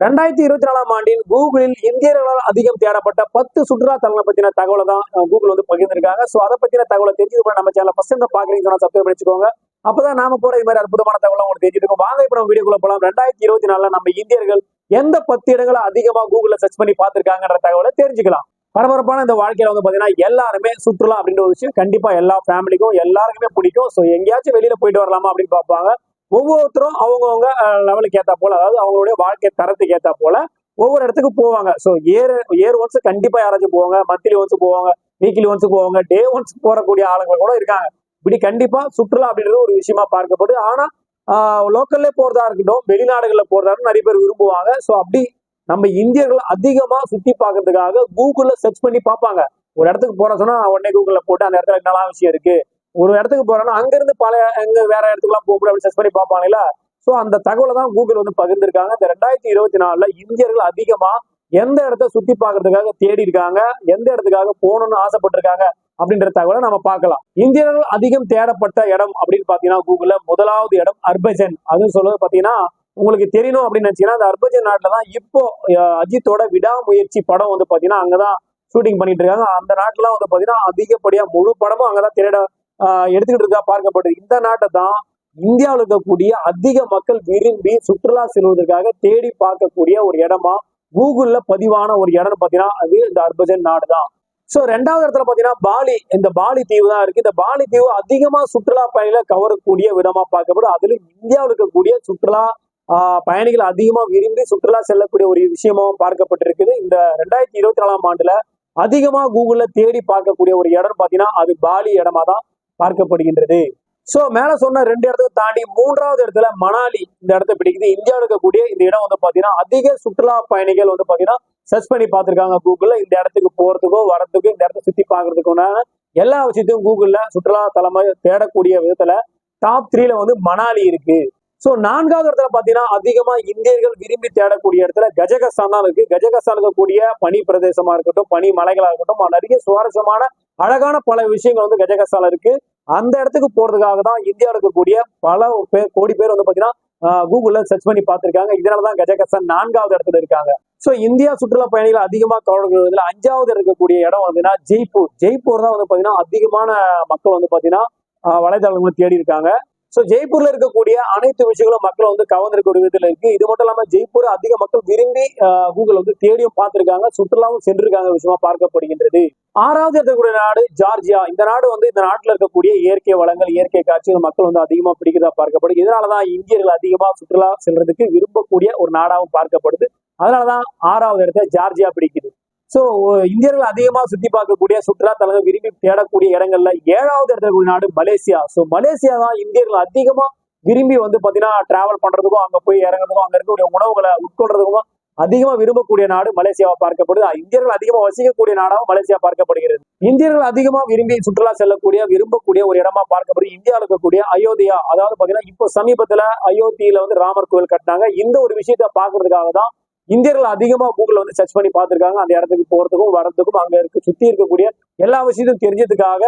ரெண்டாயிரத்தி இருபத்தி நாலாம் ஆண்டின் கூகுளில் இந்தியர்களால் அதிகம் தேடப்பட்ட பத்து சுற்றுலா தலங்களை பத்தின தகவலை தான் கூகுள் வந்து பகிர்ந்திருக்காங்க. ஸோ அதை பத்தின தகவலை தெரிஞ்சுக்க நம்ம சேனல் ஃபர்ஸ்ட் டைம் பாக்குறீங்க சொன்னா சப்ஸ்கிரைப் பண்ணிச்சுக்கோங்க. அப்பதான் நாம போற இது மாதிரி அற்புதமான தகவலை உங்களுக்கு தெரிஞ்சுட்டு இருக்கோம். வாங்க இப்போ நம்ம வீடியோக்குள்ள போலாம். ரெண்டாயிரத்தி இருபத்தி நாலுல நம்ம இந்தியர்கள் எந்த பத்து இடங்களை அதிகமா கூகுள்ல சர்ச் பண்ணி பார்த்திருக்காங்கன்ற தகவலை தெரிஞ்சுக்கலாம். பரபரப்பான இந்த வாழ்க்கையில வந்து பாத்தீங்கன்னா எல்லாருமே சுற்றுலா அப்படின்ற ஒரு விஷயம் கண்டிப்பா எல்லா ஃபேமிலிக்கும் எல்லாருக்குமே பிடிக்கும். ஸோ எங்கேயாச்சும் வெளியில போயிட்டு வரலாமா அப்படின்னு பார்ப்பாங்க. ஒவ்வொருத்தரும் அவங்கவுங்க லெவலுக்கு ஏத்தா போல அதாவது அவங்களுடைய வாழ்க்கை தரத்துக்கு ஏத்தா போல ஒவ்வொரு இடத்துக்கு போவாங்க. ஸோ இயர் இயர் ஒன்ஸ் கண்டிப்பா யாராச்சும் போவாங்க மந்த்லி ஒன்ஸ் போவாங்க வீக்லி ஒன்ஸ் போவாங்க டே ஒன்ஸ் போறக்கூடிய ஆளுங்க கூட இருக்காங்க. இப்படி கண்டிப்பா சுற்றுலா அப்படின்றது ஒரு விஷயமா பார்க்கப்படுது. ஆனா லோக்கல்ல போறதா இருக்கட்டும் வெளிநாடுகள்ல போறதா இருக்கட்டும் நிறைய பேர் விரும்புவாங்க. ஸோ அப்படி நம்ம இந்தியர்கள் அதிகமா சுத்தி பார்க்கறதுக்காக கூகுள்ல சர்ச் பண்ணி பார்ப்பாங்க. ஒரு இடத்துக்கு போற சொன்னா உடனே கூகுள்ல போட்டு அந்த இடத்துல நல்லா விஷயம் இருக்கு ஒரு இடத்துக்கு போறோம்னா அங்க இருந்து பல எங்க வேற இடத்துக்குலாம் போகும் அப்படின்னு சர்ச் பண்ணி பார்ப்பாங்கல்ல ஸோ அந்த தகவலை தான் கூகுள் வந்து பகிர்ந்திருக்காங்க. இந்த ரெண்டாயிரத்தி இருபத்தி நாலுல இந்தியர்கள் அதிகமா எந்த இடத்த சுத்தி பார்க்கறதுக்காக தேடி இருக்காங்க எந்த இடத்துக்காக போகணும்னு ஆசைப்பட்டிருக்காங்க அப்படின்ற தகவலை நம்ம பார்க்கலாம். இந்தியர்கள் அதிகம் தேடப்பட்ட இடம் அப்படின்னு பாத்தீங்கன்னா கூகுள்ல முதலாவது இடம் அர்பஜன் அதுன்னு சொல்றது பாத்தீங்கன்னா உங்களுக்கு தெரியணும் அப்படின்னு நினைச்சீங்கன்னா அந்த அர்பஜன் நாட்டில் தான் இப்போ அஜித்தோட விடாமுயற்சி படம் வந்து பாத்தீங்கன்னா அங்கதான் ஷூட்டிங் பண்ணிட்டு இருக்காங்க. அந்த நாட்டுல வந்து பாத்தீங்கன்னா அதிகப்படியா முழு படமும் அங்கதான் திரையிட எடுத்துக்கிட்டு இருக்கா பார்க்கப்படுது இந்த நாட்டை தான் இந்தியாவில் இருக்கக்கூடிய அதிக மக்கள் விரும்பி சுற்றுலா செல்வதற்காக தேடி பார்க்கக்கூடிய ஒரு இடமா கூகுள்ல பதிவான ஒரு இடம் பார்த்தீங்கன்னா அது இந்த அர்பஜன் நாடு தான். ஸோ ரெண்டாவது இடத்துல பார்த்தீங்கன்னா பாலி இந்த பாலி தீவு தான் இருக்கு. இந்த பாலி தீவு அதிகமாக சுற்றுலா பயணிகளை கவரக்கூடிய விதமா பார்க்கப்படும். அதுல இந்தியாவில் இருக்கக்கூடிய சுற்றுலா பயணிகள் அதிகமாக விரும்பி சுற்றுலா செல்லக்கூடிய ஒரு விஷயமாகவும் பார்க்கப்பட்டிருக்குது. இந்த ரெண்டாயிரத்தி இருபத்தி நாலாம் ஆண்டுல அதிகமாக கூகுளில் தேடி பார்க்கக்கூடிய ஒரு இடம் பார்த்தீங்கன்னா அது பாலி இடமா தான் பார்க்கப்படுகின்றது. சோ மேல சொன்ன ரெண்டு இடத்துக்கு தாண்டி மூன்றாவது இடத்துல மணாலி இந்த இடத்த பிடிக்குது. இந்தியாவில் இருக்கக்கூடிய இந்த இடம் வந்து பாத்தீங்கன்னா அதிக சுற்றுலா பயணிகள் வந்து பாத்தீங்கன்னா சர்ச் பண்ணி பார்த்திருக்காங்க கூகுள்ல இந்த இடத்துக்கு போறதுக்கோ வரத்துக்கோ இந்த இடத்த சுத்தி பார்க்கறதுக்குன்னா எல்லா விஷயத்தையும் கூகுள்ல சுற்றுலா தலைமை தேடக்கூடிய விதத்துல டாப் த்ரீல வந்து மணாலி இருக்கு. சோ நான்காவது இடத்துல பாத்தீங்கன்னா அதிகமா இந்தியர்கள் விரும்பி தேடக்கூடிய இடத்துல கஜகஸ்தான் தான் இருக்கு. கஜகஸ்தான் இருக்கக்கூடிய பனி பிரதேசமா இருக்கட்டும் பனி மலைகளா இருக்கட்டும் நிறைய சுவாரஸ்யமான அழகான பல விஷயங்கள் வந்து கஜகஸ்தான் இருக்கு. அந்த இடத்துக்கு போறதுக்காக தான் இந்தியாவில் இருக்கக்கூடிய பல பேர் கோடி பேர் வந்து பாத்தீங்கன்னா கூகுள்ல சர்ச் பண்ணி பார்த்திருக்காங்க. இதனாலதான் கஜகஸ்தான் நான்காவது இடத்துல இருக்காங்க. சோ இந்தியா சுற்றுலா பயணிகள் அதிகமா கவர்றதுல அஞ்சாவது இருக்கக்கூடிய இடம் வந்துன்னா ஜெய்ப்பூர். ஜெய்ப்பூர் தான் வந்து பாத்தீங்கன்னா அதிகமான மக்கள் வந்து பாத்தீங்கன்னா வலைதளங்களை தேடி இருக்காங்க. சோ ஜெய்ப்பூர்ல இருக்கக்கூடிய அனைத்து விஷயங்களும் மக்கள் வந்து கவர்ந்திருக்க விதத்துல இருக்கு. இது மட்டும் இல்லாம ஜெய்ப்பூர் அதிக மக்கள் விரும்பி கூகுள் வந்து தேடியும் பார்த்திருக்காங்க. சுற்றுலாவும் சென்றிருக்காங்க விஷயமா பார்க்கப்படுகின்றது. ஆறாவது இருக்கக்கூடிய நாடு ஜார்ஜியா. இந்த நாடு வந்து இந்த நாட்டுல இருக்கக்கூடிய இயற்கை வளங்கள் இயற்கை காட்சிகள் மக்கள் வந்து அதிகமா பிடிக்கிறதா பார்க்கப்படுது. இதனாலதான் இந்தியர்கள் அதிகமா சுற்றுலா செல்றதுக்கு விரும்பக்கூடிய ஒரு நாடாகவும் பார்க்கப்படுது. அதனாலதான் ஆறாவது இடத்த ஜார்ஜியா பிடிக்குது. ஸோ இந்தியர்கள் அதிகமாக சுற்றி பார்க்கக்கூடிய சுற்றுலா தலங்கள் விரும்பி தேடக்கூடிய இடங்கள்ல ஏழாவது இடத்துல நாடு மலேசியா. ஸோ மலேசியா தான் இந்தியர்கள் அதிகமாக விரும்பி வந்து பார்த்தீங்கன்னா டிராவல் பண்ணுறதுக்கும் அங்கே போய் இறங்குறதுக்கும் அங்கே இருக்கக்கூடிய உணவுகளை உட்கொள்றதுக்கும் அதிகமாக விரும்பக்கூடிய நாடு மலேசியாவை பார்க்கப்படுது. இந்தியர்கள் அதிகமாக வசிக்கக்கூடிய நாடாகவும் மலேசியா பார்க்கப்படுகிறது. இந்தியர்கள் அதிகமாக விரும்பி சுற்றுலா செல்லக்கூடிய விரும்பக்கூடிய ஒரு இடமா பார்க்கப்படுது. இந்தியாவில் இருக்கக்கூடிய அயோத்தியா. அதாவது பார்த்தீங்கன்னா இப்போ சமீபத்தில் அயோத்தியில வந்து ராமர் கோவில் கட்டினாங்க. இந்த ஒரு விஷயத்த பார்க்கறதுக்காக தான் இந்தியர்கள் அதிகமா கூகுள் வந்து சர்ச் பண்ணி பார்த்துருக்காங்க. அந்த இடத்துக்கு போறதுக்கும் வரதுக்கும் அங்க இருக்க சுத்தி இருக்கக்கூடிய எல்லா விஷயத்தையும் தெரிஞ்சதுக்காக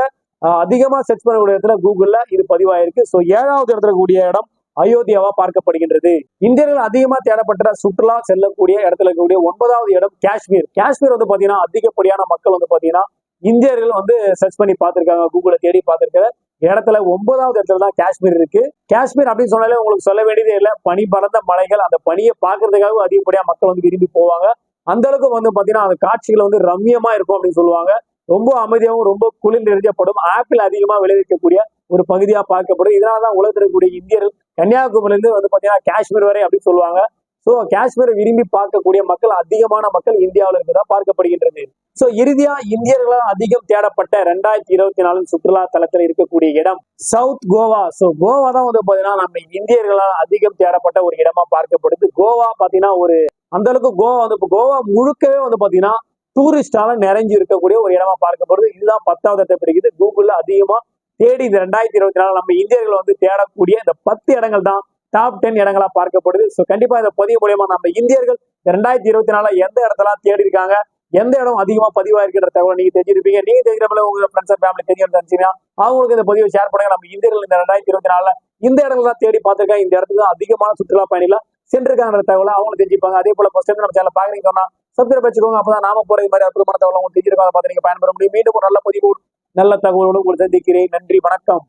அதிகமா சர்ச் பண்ணக்கூடிய இடத்துல கூகுள்ல இது பதிவாயிருக்கு. ஸோ ஏழாவது இடத்துல கூடிய இடம் அயோத்தியாவா பார்க்கப்படுகின்றது. இந்தியர்கள் அதிகமா தேடப்பட்ட சுற்றுலா செல்லக்கூடிய இடத்துல இருக்கக்கூடிய ஒன்பதாவது இடம் காஷ்மீர். காஷ்மீர் வந்து பாத்தீங்கன்னா அதிகப்படியான மக்கள் வந்து பாத்தீங்கன்னா இந்தியர்கள் வந்து சர்ச் பண்ணி பார்த்திருக்காங்க. கூகுளை தேடி பார்த்திருக்கிற இடத்துல ஒன்பதாவது இடத்துல தான் காஷ்மீர் இருக்கு. காஷ்மீர் அப்படின்னு சொன்னாலே உங்களுக்கு சொல்ல வேண்டியதே இல்லை. பனி பறந்த மலைகள் அந்த பனியை பார்க்கறதுக்காக அதிகப்படியா மக்கள் வந்து விரும்பி போவாங்க. அந்த அளவுக்கு வந்து பாத்தீங்கன்னா அந்த காட்சிகள் வந்து ரம்யமா இருக்கும் அப்படின்னு சொல்லுவாங்க. ரொம்ப அமைதியாகவும் ரொம்ப குளிர் நிறைஞ்சப்படும். ஆப்பிள் அதிகமா விளைவிக்கக்கூடிய ஒரு பகுதியா பார்க்கப்படும். இதனாலதான் உலகத்தில் இருக்கக்கூடிய இந்தியர்கள் கன்னியாகுமரியிலிருந்து வந்து பாத்தீங்கன்னா காஷ்மீர் வரை அப்படின்னு சொல்லுவாங்க. சோ காஷ்மீரை விரும்பி பார்க்கக்கூடிய மக்கள் அதிகமான மக்கள் இந்தியாவில் இருக்கதா பார்க்கப்படுகின்றது. சோ இறுதியா இந்தியர்களால் அதிகம் தேடப்பட்ட ரெண்டாயிரத்தி இருபத்தி நாலு சுற்றுலா தலத்தில் இருக்கக்கூடிய இடம் சவுத் கோவா. சோ கோவா தான் வந்து பாத்தீங்கன்னா நம்ம இந்தியர்களால் அதிகம் தேடப்பட்ட ஒரு இடமா பார்க்கப்படுது. கோவா பாத்தீங்கன்னா ஒரு அந்த அளவுக்கு கோவா வந்து இப்போ கோவா முழுக்கவே வந்து பாத்தீங்கன்னா டூரிஸ்டால நிறைஞ்சு இருக்கக்கூடிய ஒரு இடமா பார்க்கப்படுது. இதுதான் பத்தாவது இடத்தை பிடிக்குது. கூகுள்ல அதிகமா தேடி இந்த ரெண்டாயிரத்தி இருபத்தி நாலு நம்ம இந்தியர்கள் வந்து தேடக்கூடிய இந்த பத்து இடங்கள் தான் டாப் டென் இடங்களா பார்க்கப்படுது. ஸோ கண்டிப்பா இந்த பதிவு மூலியமா நம்ம இந்தியர்கள் ரெண்டாயிரத்தி இருபத்தி நாலுல எந்த இடத்தெல்லாம் தேடி இருக்காங்க எந்த இடம் அதிகமா பதிவாயிருக்கிற தகவல் நீங்க தெரிஞ்சிருப்பீங்க. நீங்க தெரிஞ்ச உங்க ஃப்ரெண்ட்ஸ் ஃபேமிலி தெரியும் நினைச்சீங்கன்னா அவங்களுக்கு இந்த பதிவை ஷேர் பண்ணுங்க. நம்ம இந்தியர்கள் இந்த ரெண்டாயிரத்தி இருபத்தி நாலுல இந்த இடங்கள் தான் தேடி பார்த்திருக்காங்க. இந்த இடத்துக்கு தான் அதிகமான சுற்றுலா பயணிகளை சென்றிருக்காங்க தகவலை அவங்களும் தெரிஞ்சுப்பாங்க. அதே போல ஃபர்ஸ்ட் டைம் நம்ம சேனல் பாக்குறீங்க சொன்னா சப்ஸ்கிரைப் வச்சுக்கோங்க. அப்பதான் நாம போற மாதிரி அற்புதமான தகவல் உங்களுக்கு தெரிஞ்சிருக்காங்க அதை பார்த்து நீங்க பயன்பெற முடியும். மீண்டும் ஒரு நல்ல பதிவு நல்ல தகவலோடு உங்களுக்கு சந்திக்கிறேன். நன்றி வணக்கம்.